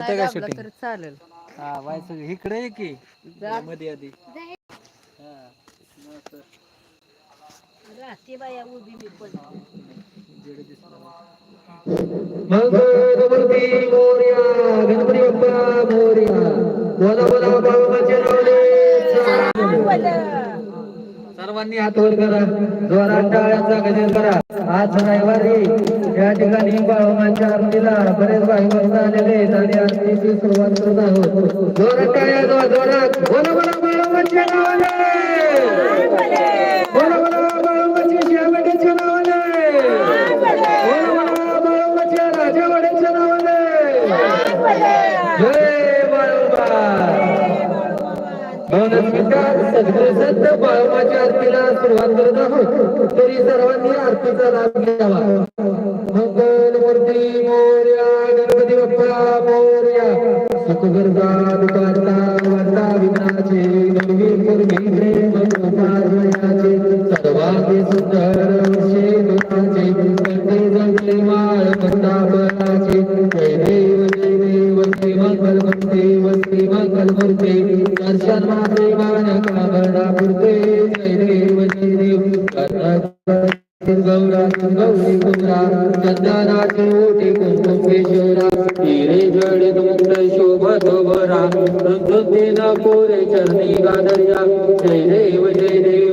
काय का दाबला shooting? तर चालेल. हा व्हायचं इकडे ये की. जा. मध्ये आधी. हा मस्त. राहते बाया उभी मी पण. जेवढं दिसलं. मंगलमूर्ती मोर्या गणपती बाप्पा मोर्या. बोला बोला बाबाचे नावले सर्वांनी हात वर करा. जोरात टाळ्यांचा गजर करा. आज रविवारी या ठिकाणी बाळमांच्या आरतीला बरेच भाई भक्त आलेले आहेत आणि आरतीची सुरुवात करत आहोत. जोरात टाळ्या जोर जोरात. बोला बोला बाळमांच्या नावाने. बोला बोला बाळमांच्या श्यामेच्या नावाने. बोला बोला बाळमांच्या राजावाड्याच्या नावाने. जय बाळोबा बाळोबाच्या आरतीला सुरुवात करत आहोत तरी सर्वांनी आरतीचा लाभ घ्यावा मंगल मूर्ती मोर्या गणपती बाप्पा मोर्या सुख गरजा वंदा वार्ता विघ्नाचे नवी पूर्वी शोभ गौरी कुंद्रा चंदनाचे ओटी कुंकुम हिरे जडित मुक्त कोरे चरणी गादर्या जय देव जय देव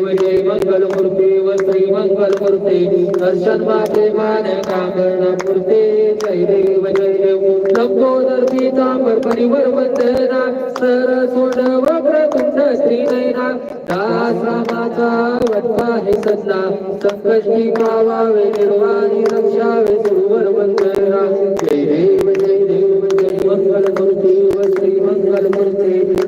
जय मंगल मूर्ती व श्री मंगल मूर्ती दर्शन माते मान कामना पुरते जय देव जय देव. लंबोदर पितांबर परिवर वंदना. सर सोड वक्रतुंड श्री नयना. दास रामाचा वत्ता हे सन्ना. संकष्टी पावावे निर्वाणी रक्षावे सुरवर वंदना. जय देव जय देव जय मंगल मूर्ती व श्री मंगल मूर्ती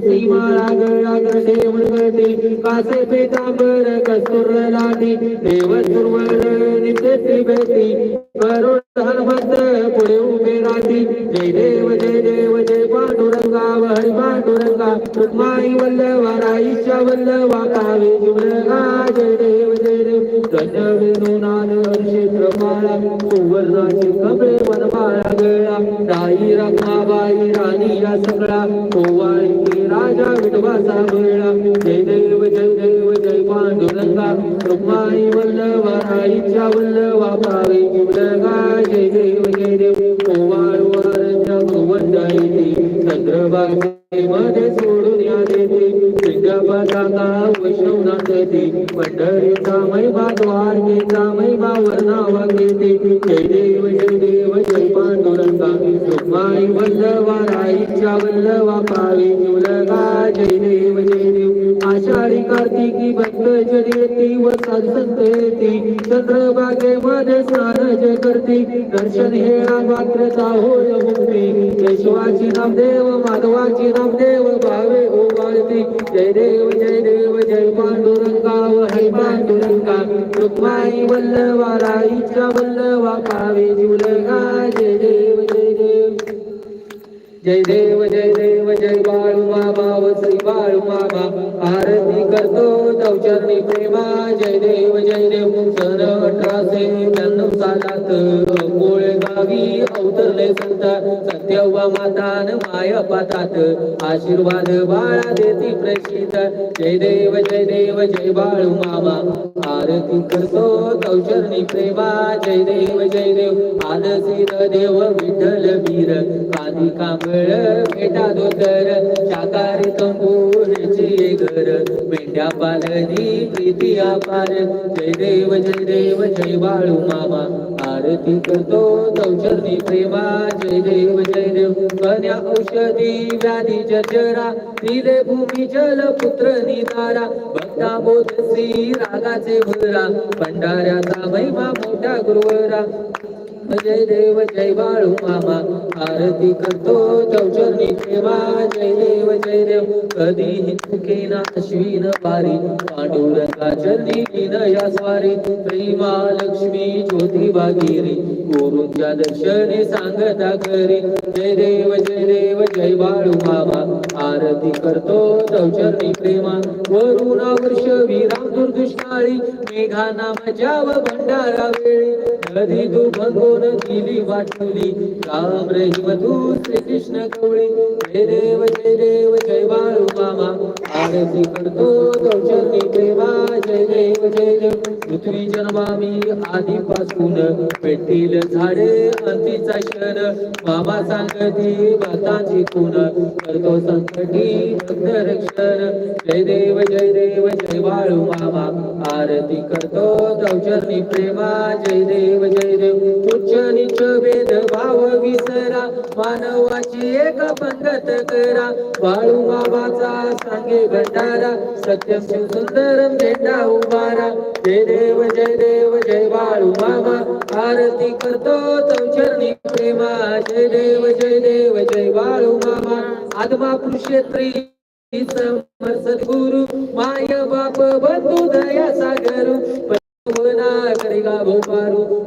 जय देव तुळशी माळा गळा कासे पेतांबर कस्तुर लाटी देव सुरवर नित्य त्रिभेटी करुण हनुमंत पुढे उभे राहती जय देव जय देव जय पांडुरंगा हरी पांडुरंगा रुक्माई वल्लवा राईच्या वल्लवा कावे जुळगा जय देव जय देव धन्य वेणुनाद क्षेत्र माळा सुवर्णाचे कमळे वनमाळा गळा राई रमाबाई राणी या सगळा कोवाळी राजा विठवाचा बळा जय देव जय देव जय पांडुरंगा रुक्माई वल्लवा राईच्या वल्लवा पावे जय देव जय देव भुवंडाई चंद्रभागे मध्ये सोडून या देते सिंगपताका वैष्णवनाथ येते पंढरीचा महिमा द्वारकेचा महिमा वर्णावा घेते. जय देव जय देव जय पांडुरंगा. सुमाई वल्लवा राईच्या वल्लवा पावी. जुलगा जय देव जय आषाढी कार्तिकी भक्त जरी व संत येते चंद्रभागेमध्ये स्नान जय करते. दर्शन हेळा मात्रचा होय मुक्ती केशवाची नामदेव माधवाची नामदेव भावे ओवाळती जय देव जय देव जय पांडुरंगा व हरी पांडुरंगा. रुक्माई वल्लवा राईच्या वल्लवा पावे जुलगा जय देव. जय देव जय देव जय बाळू मामा व श्री बाळू मामा आरती करतो चौचरणी प्रेमा. जय देव जय देव सर अठराशे ब्याण्णव सालात. कोळे गावी अवतरले संत. सत्यवा मातान माया पातात. आशीर्वाद बाळा देती प्रेषित. जय देव जय देव जय बाळू मामा. आरती करतो चौचरणी प्रेमा. जय देव जय देव. आदसीर देव विठ्ठल वीर. काधी कांबळ सगळं बेटा धोतर शाकाहारी तंबूरची घर. मेंढ्या पालनी प्रीती आपार. जय देव जय देव जय बाळू मामा. आरती करतो चौचरणी प्रेमा. जय देव जय देव. कन्या औषधी व्याधी जरा दिले भूमी जल पुत्र नितारा. भक्ता बोधसी रागाचे भरा भंडाऱ्याचा महिमा मोठा गुरुवरा. जय देव जय बाळू मामा. आरती करतो चौचरणी प्रेमा जय देव जय देव. कधीही चुके ना अश्विन पारी. पांडुरंगा चरणी विनया स्वारी. प्रेमा लक्ष्मी ज्योती बागिरी गुरुंच्या दर्शनी सांगता करी. जय देव जय देव जय बाळू मामा. आरती करतो चौचरणी प्रेमा. वरुणा वर्ष विराम दुर्दुष्काळी. मेघा नामाच्या व भंडारा वेळी. नदी तू भंगो भंगोन दिली वाटवली राम रहिम तू श्री कृष्ण कवळी. जय देव जय देव जय बाळू मामा. आरती करतो दोषी देवा जय देव जय देव. पृथ्वी जन्मामी आधीपासून पेटील झाडे अंतीचा क्षण मामा सांगती माताची खून करतो संकटी भक्त रक्षण. जय देव जय देव जय बाळू मामा. आरती करतो दौचरणी प्रेमा जय देव जय देव. उच्च निच भेद भाव विसरा मानवाची एक पंगत करा. बाळू बाबाचा सांगे भंडारा सत्यम सुंदर झेंडा उभारा. जय देव जय देव जय बाळू बाबा. आरती करतो चौचरणी प्रेमा. जय देव जय देव जय बाळू बाबा. आदमा पुरुषेत्री सद्गुरु. माय बाप बंधू दया सागरू. वना करिगा भोपारू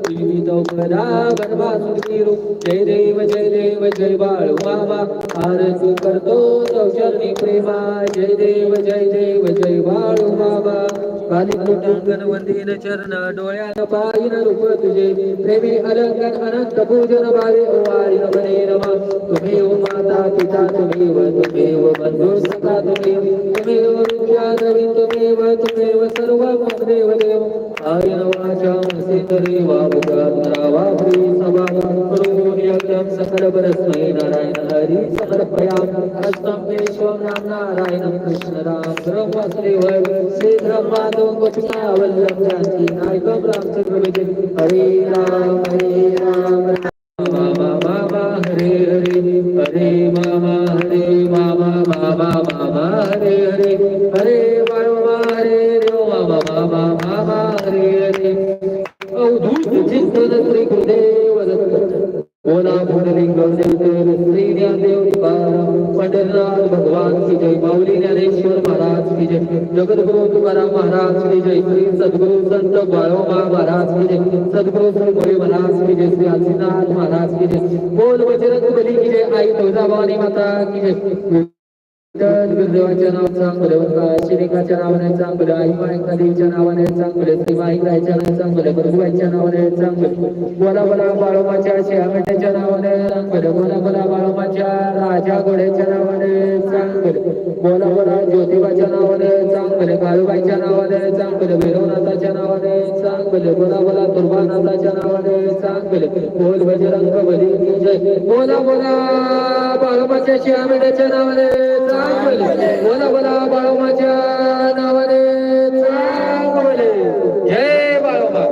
जीवित पदा जय देव जय देव जय बाळू मामा आरत करतो चौचरणी प्रेमा. जय देव जय देव जय बाळू मामा काली वंदीन चरण डोळ्यान पाहिन रूप तुझे. प्रेमी अलंकन अनंत पूजन भावे ओवाळी बने नमा. तुम्ही ओ माता पिता तुम्ही व तुम्ही व बंधू सखा तुम्ही श्री जानकी हरे राम हरे राम हरे हरे हरे हरे हरे हरे हरे हरे हरे हरे अवधूत चिंतन श्री गुरुदेव दत्त श्री ज्ञानदेव तुकाराम पंढरनाथ भगवान की जय माऊली ज्ञानेश्वर जगद्गुरु तुकाराम महाराज श्री जय. श्री सद्गुरु संत बाळोबा महाराज की जय. सद्गुरु श्री मोरे महाराज की जय. श्री आशीनाथ महाराज की जय. बोल बजरंग बली की जय. आई तुळजाभवानी माता की जय. विठ्ठल नाव चांगलं नावाने चांगलं आई नावाने चांगलं श्री माईकाच्या चांगलं नावाने चांगलं बोला बोला नावाने चांगलं बोला बोला राजा घोड्याच्या नावाने चांगलं बोला बोला ज्योतिबाच्या नावाने चांगलं काळूबाईच्या नावाने चांगलं भैरवनाथाच्या नावाने चांगलं बोला बोला दुर्गानाथाच्या नावाने चांगलं बोल बजरंग बली जय. बोला बोला बाळोबाच्या श्यामेट्याच्या नावाने बोला बोला बाळोमाच्या नावाने चांगलं जय बाळोबा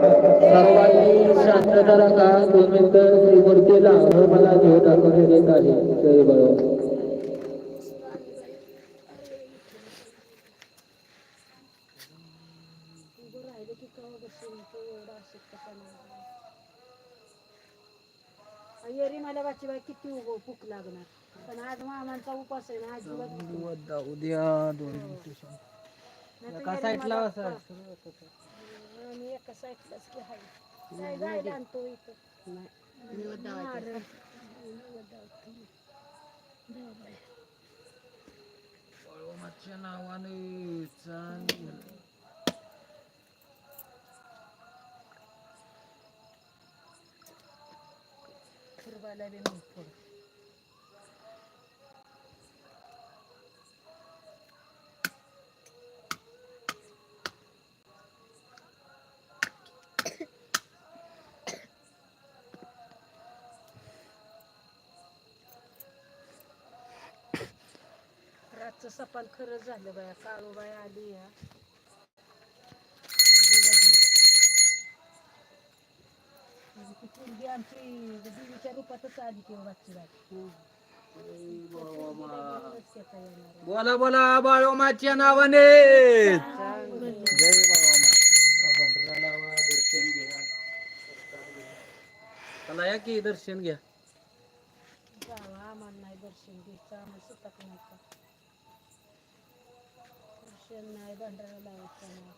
सर्वांनी शांतता राखा दोन मिनिटं श्री मूर्तीला मला देव दाखवणे देत आहे जय बाळोबा मला वाची बाई किती उगो भूक लागणार? पण आज मामांचा उपास आहे ना अजिबात उद्या दोन मिनिटं. नाहीतर एका येरी साईडला मला- बसा. आम्ही एका साईडलाच की हाय काय जायला आणतो इथं नारळ. निवद दावतो. जाऊ बाई. बाळोमाच्या नावाने चांगलं बी मग. रातचं सपान खरंच झालं बाया काळूबाई आली या. आमची देवीच्या रूपातच आली वाटची. बोला बोला बाळोमाच्या नावाने. जय बाळोमा पंढराला दर्शन घ्या चला या की दर्शन घ्या. आम्हाला नाही दर्शन घ्यायचं आम्हाला दर्शन नाही दंडाला लावायचं नाही.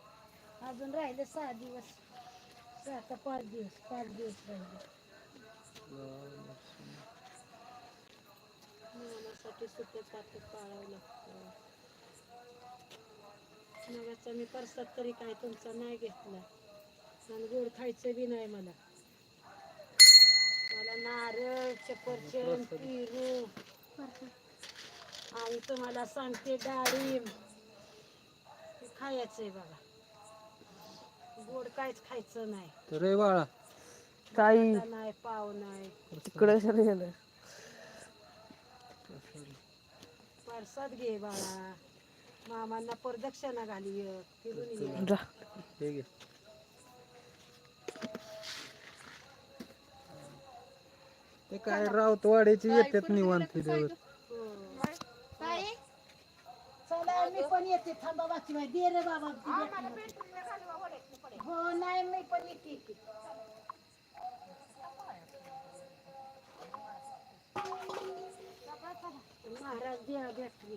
अजून राहिले सहा दिवस. का पाच दिवस पाच दिवस राहिले. मनासाठी सुते पाठ पाळावं लागतं. मगाचा मी परसात तरी काय तुमचा नाही घेतला. आणि गोड खायचं बी नाही मला. मला नारळ चपरचंद पेरू. आणि तुम्हाला सांगते डाळिंब. खायचंय बघा गोड काहीच खायचं नाही. तर रे बाळा. ताई. आता नाही पाव नाही. तिकडे सर गेलं परसाद घे बाळा. मामांना प्रदक्षिणा घाली एक, फिरून ये जा. हे घे. ते काय रावतवाडीची येतात निवांत हो. चला मी पण येते. थांबा वाचवाय दे रे बाबा हो नाही मी पण येते. महाराज द्या बॅटरी